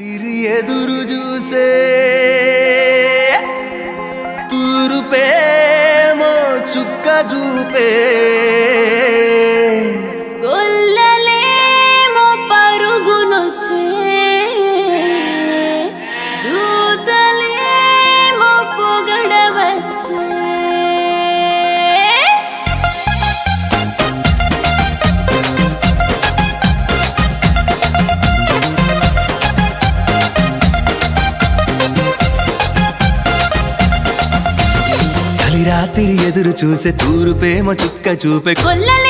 తిరి ఎదురు చూసే తూరుపేమో చుక్క చూపే రాత్రి ఎదురు చూసే తూరుపేమో చుక్క చూపే గొల్లలేమో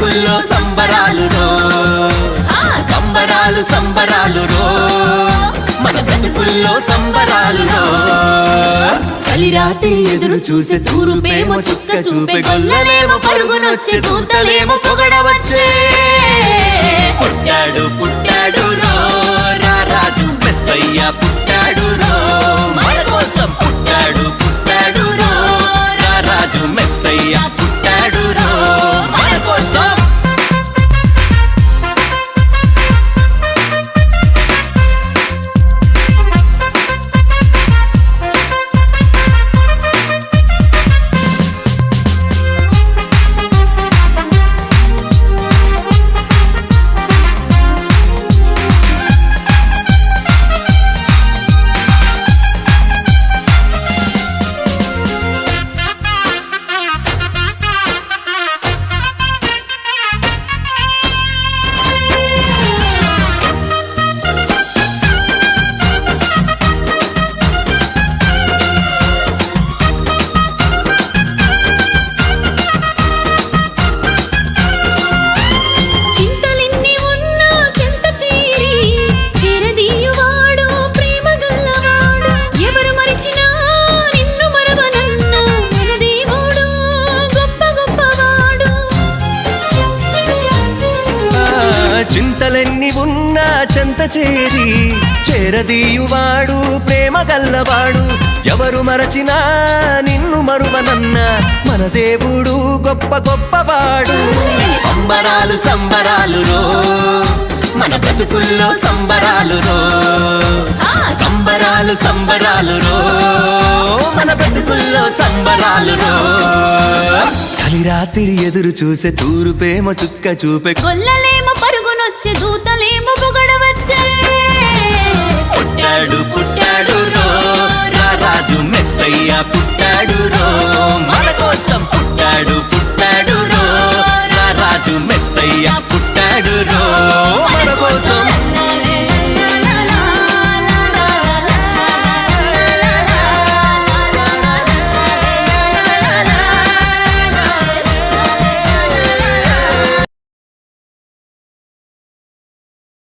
రో సంబరాలు రో సంబరాలు సంబరాలు రో మన బ్రతుకుల్లో సంబరాలు రో చలి రాత్రి ఎదురు చూసే తూరుపేమో చుక్క చూపే గొల్లలేమో పరుగునొచ్చే దూతలేమో పొగడవచ్చే. చేరి చేరదీయువాడు ప్రేమ గల్లవాడు. ఎవరు మరచినా నిన్ను మరువనన్న మన దేవుడు గొప్ప గొప్పవాడు. సంబరాలు సంబరాలు రో మన బ్రతుకుల్లో సంబరాలు రో ఆ. సంబరాలు సంబరాలు రో మన బ్రతుకుల్లో సంబరాలు రో చలి రాత్రి ఎదురు చూసే తూరుపేమో చుక్క చూపే గొల్లలేమో పరుగునొచ్చే దూతలేమో పొగడవచ్చే పుట్టాడు పుట్టాడు